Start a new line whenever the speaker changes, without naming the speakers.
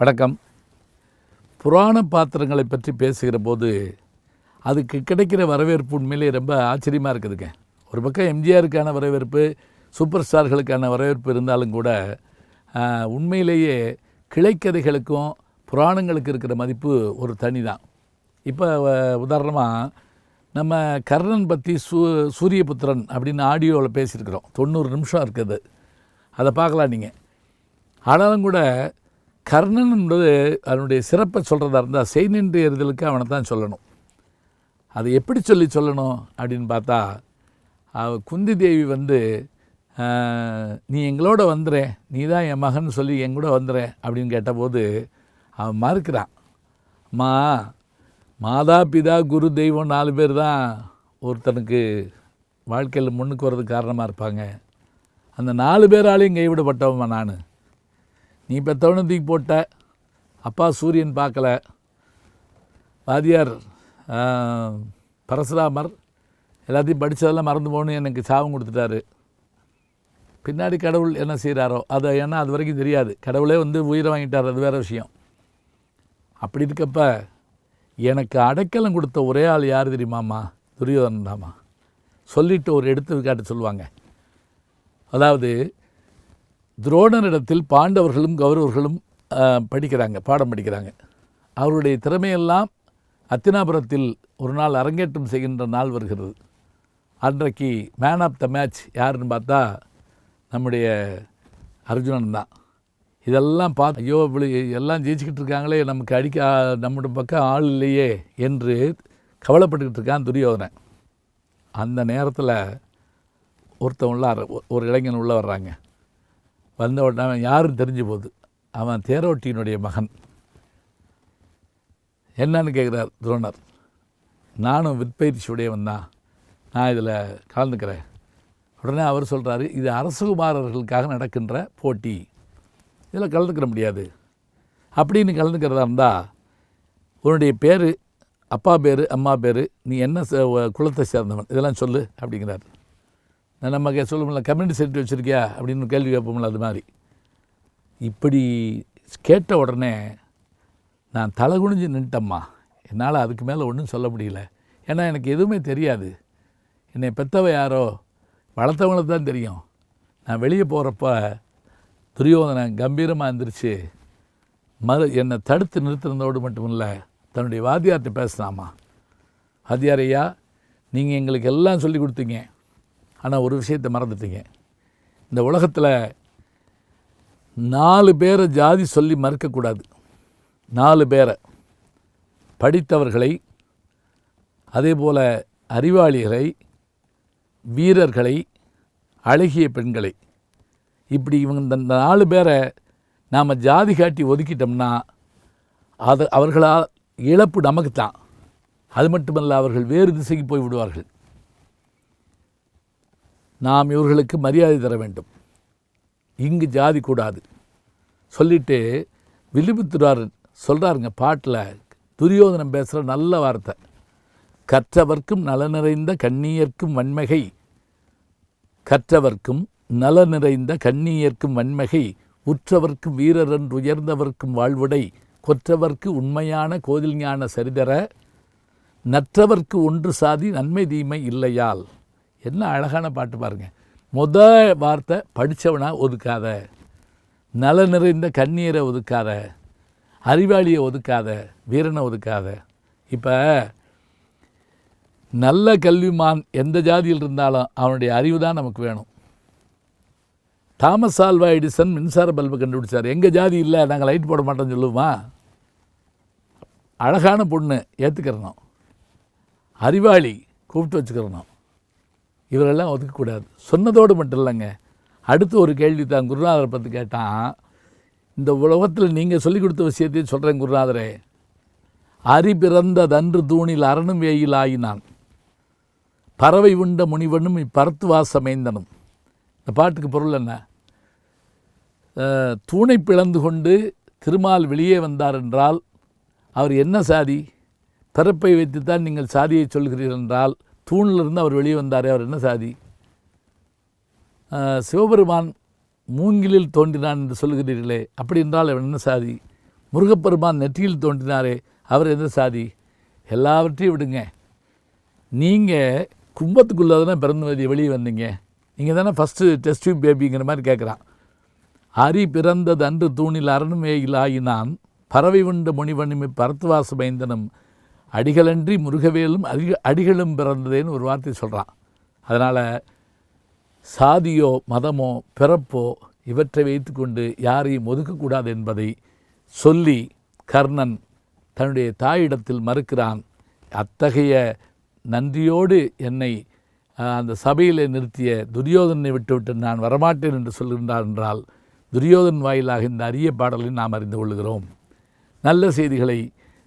வணக்கம். புராண பாத்திரங்களை பற்றி பேசுகிற போது அதுக்கு கிடைக்கிற வரவேற்பு உண்மையிலே ரொம்ப ஆச்சரியமாக இருக்குதுங்க. ஒரு பக்கம் எம்ஜிஆருக்கான வரவேற்பு சூப்பர் ஸ்டார்களுக்கான வரவேற்பு இருந்தாலும் கூட உண்மையிலேயே கிளைக்கதைகளுக்கும் புராணங்களுக்கு இருக்கிற மதிப்பு ஒரு தனி தான் இப்போ உதாரணமாக நம்ம கர்ணன் பற்றி சூ சூரியபுத்திரன் அப்படின்னு ஆடியோவில் பேசியிருக்கிறோம். தொண்ணூறு நிமிஷம் இருக்குது. அதை பார்க்கலாம் நீங்கள் ஆனாலும் கூட கர்ணன் என்பது அதனுடைய சிறப்பை சொல்கிறதா இருந்தால் செய் நின்று எறிதலுக்கு அவனை தான் சொல்லணும். அதை எப்படி சொல்லி சொல்லணும் அப்படின்னு பார்த்தா அவ குந்தி தேவி வந்து நீ எங்களோட வந்துடுற நீ தான் என் மகன் சொல்லி என் கூட அப்படின்னு கேட்டபோது அவன் மறுக்கிறான் அம்மா மாதா பிதா குரு தெய்வம் நாலு பேர் தான் ஒருத்தனுக்கு வாழ்க்கையில் முன்னுக்கு வர்றதுக்கு காரணமாக இருப்பாங்க. அந்த நாலு பேராலையும் கைவிடப்பட்டவன் நான். நீ பெற்றவனை தூக்கி போட்ட? அப்பா சூரியன் பார்க்கல. வாதியார் பரசுராமர் எல்லாத்தையும் படித்ததெல்லாம் மறந்து போகணும்னு எனக்கு சாபம் கொடுத்துட்டாரு. பின்னாடி கடவுள் என்ன செய்கிறாரோ அதை ஏன்னா அது வரைக்கும் தெரியாது. கடவுளே வந்து உயிரை வாங்கிட்டார் அது வேறு விஷயம். அப்படி இருக்கப்ப எனக்கு அடைக்கலம் கொடுத்த ஒரே ஆள் யார் தெரியுமாம்மா? துரியோதனன் தாம்மா. சொல்லிட்டு ஒரு எடுத்துக்காட்டு சொல்லுவாங்க. அதாவது துரோணனிடத்தில் பாண்டவர்களும் கௌரவர்களும் படிக்கிறாங்க பாடம் படிக்கிறாங்க. அவருடைய திறமையெல்லாம் அத்தினாபுரத்தில் ஒரு நாள் அரங்கேற்றம் செய்கின்ற நாள் வருகிறது. அன்றைக்கு மேன் ஆஃப் த மேட்ச் யாருன்னு பார்த்தா நம்முடைய அர்ஜுனன் தான். இதெல்லாம் பார்த்து ஐயோ இப்படி எல்லாம் ஜெயிச்சுக்கிட்டு இருக்காங்களே நமக்கு அடிக்க நம்முடைய பக்கம் ஆள் இல்லையே என்று கவலைப்பட்டுக்கிட்டு இருக்கான் துரியோதனன். அந்த நேரத்தில் ஒருத்தன் உள்ளார ஒரு இளைஞன் உள்ளே வர்றாங்க. வந்த உடனே அவன் யாருன்னு தெரிஞ்சு போகுது. அவன் தேரோட்டியினுடைய மகன். என்னன்னு கேட்குறார் துரோணர். நானும் விற்பயிற்சி உடையவன் தான். நான் இதில் கலந்துக்கிறேன். உடனே அவர் சொல்கிறாரு இது அரசகுமாரர்களுக்காக நடக்கின்ற போட்டி. இதில் கலந்துக்கிற முடியாது. அப்படின்னு கலந்துக்கிறதா இருந்தால் உன்னுடைய பேர் அப்பா பேர் அம்மா பேர் நீ என்ன குலத்தை சேர்ந்தவன் இதெல்லாம் சொல்லு அப்படிங்கிறார். நம்ம சொல்லுவோம்ல கம்யூனிட்டி சென்டர் வச்சுருக்கியா? அப்படின்னு கேள்வி கேட்போம்ல அது மாதிரி. இப்படி கேட்ட உடனே நான் தலை குனிஞ்சு நின்ட்டம்மா. என்னால் அதுக்கு மேலே ஒன்றும் சொல்ல முடியல. ஏன்னா எனக்கு எதுவுமே தெரியாது. என்னை பெற்றவ யாரோ வளர்த்தவங்களுக்கு தான் தெரியும். நான் வெளியே போகிறப்ப துரியோதனை கம்பீரமாக இருந்துருச்சு மறு என்னை தடுத்து நிறுத்தினதோடு மட்டும் இல்லை தன்னுடைய வாத்தியார்கிட்ட பேசினாமா. வாத்தியார் ஐயா நீங்கள் எங்களுக்கு எல்லாம் சொல்லி கொடுத்தீங்க. ஆனால் ஒரு விஷயத்தை மறந்துட்டீங்க. இந்த உலகத்தில் நாலு பேரை ஜாதி சொல்லி மறுக்கக்கூடாது. நாலு பேரை. படித்தவர்களை அதே போல் அறிவாளிகளை வீரர்களை அழகிய பெண்களை. இப்படி இவங்க இந்த நாலு பேரை நாம் ஜாதி காட்டி ஒதுக்கிட்டோம்னா அது அவர்களால் இழப்பு நமக்கு தான் அது மட்டுமல்ல அவர்கள் வேறு திசைக்கு போய் விடுவார்கள். நாம் இவர்களுக்கு மரியாதை தர வேண்டும். இங்கு ஜாதி கூடாது. சொல்லிட்டு வில்லிபுத்துரார் சொல்கிறாருங்க பாட்டில் துரியோதனம் பேசுகிற நல்ல வார்த்தை. கற்றவர்க்கும் நல நிறைந்த கண்ணியர்க்கும் வன்மகை. கற்றவர்க்கும் நல நிறைந்த கண்ணியர்க்கும் வன்மகை. உற்றவர்க்கும் வீரரன் உயர்ந்தவர்க்கும் வாழ்வுடை. கொற்றவர்க்கு உண்மையான கோதில் ஞான சரிதர. நற்றவர்க்கு ஒன்று சாதி நன்மை தீமை இல்லையால். என்ன அழகான பாட்டு பாருங்கள் முத வார்த்தை படித்தவனா ஒதுக்காத. நல நிறைந்த கண்ணீரை ஒதுக்காத. அறிவாளியை ஒதுக்காத. வீரனை ஒதுக்காத. இப்போ நல்ல கல்விமான் எந்த ஜாதியில் இருந்தாலும் அவனுடைய அறிவு தான் நமக்கு வேணும். தாமஸ் ஆல்வா எடிசன் மின்சார பல்பு கண்டுபிடிச்சார். எங்கள் ஜாதி இல்லை நாங்கள் லைட் போட மாட்டோம்னு சொல்லுவோமா? அழகான பொண்ணு ஏற்றுக்கிறணும் அறிவாளி கூப்பிட்டு வச்சுக்கிறணும். இவரெல்லாம் ஒதுக்கக்கூடாது. சொன்னதோடு மட்டும் இல்லைங்க. அடுத்து ஒரு கேள்வி தான் குருநாதரை பற்றி கேட்டான் இந்த உலகத்தில் நீங்கள் சொல்லிக் கொடுத்த விஷயத்தையும் சொல்கிறேன் குருநாதரே. அரி பிறந்த தன்று தூணில் அரணும் வேயில் ஆயினான் பறவை உண்ட முனிவனும் இப்பரத்து வாசமைந்தனும் இந்த பாட்டுக்கு பொருள் என்ன? தூணை பிளந்து கொண்டு திருமால் வெளியே வந்தார் என்றால் அவர் என்ன சாதி? பிறப்பை வைத்துத்தான் நீங்கள் சாதியை சொல்கிறீர்கள் என்றால் தூணிலிருந்து அவர் வெளியே வந்தாரே அவர் என்ன சாதி? சிவபெருமான் மூங்கிலில் தோன்றினான் என்று சொல்கிறீர்களே அப்படி என்றால் அவர் என்ன சாதி? முருகப்பெருமான் நெற்றியில் தோன்றினாரே அவர் எந்த சாதி? எல்லாவற்றையும் விடுங்க. நீங்கள் கும்பத்துக்குள்ளே தானே பிறந்தவதி வெளியே வந்தீங்க. நீங்கள் தானே ஃபஸ்ட்டு டெஸ்ட் டியூப் பேபிங்கிற மாதிரி கேட்குறான் அரி பிறந்தது அன்று தூணில் அரணுமேயில் ஆயினான் பறவை உண்ட முனிவனுமி பரத்துவாச பயந்தனம் அடிகளன்றி முருகவேலும் அடிக அடிகளும் பிறந்ததேன்னு ஒரு வார்த்தை சொல்கிறான் அதனால் சாதியோ மதமோ பிறப்போ இவற்றை வைத்துக்கொண்டு யாரையும் ஒதுக்கக்கூடாது என்பதை சொல்லி கர்ணன் தன்னுடைய தாயிடத்தில் மறுக்கிறான். அத்தகைய நன்றியோடு என்னை அந்த சபையிலே நிறுத்திய துரியோதனை விட்டுவிட்டு நான் வரமாட்டேன் என்று சொல்கின்றார் என்றால் துரியோதன் வாயிலாக இந்த அரிய பாடலை நாம் அறிந்து கொள்கிறோம் நல்ல செய்திகளை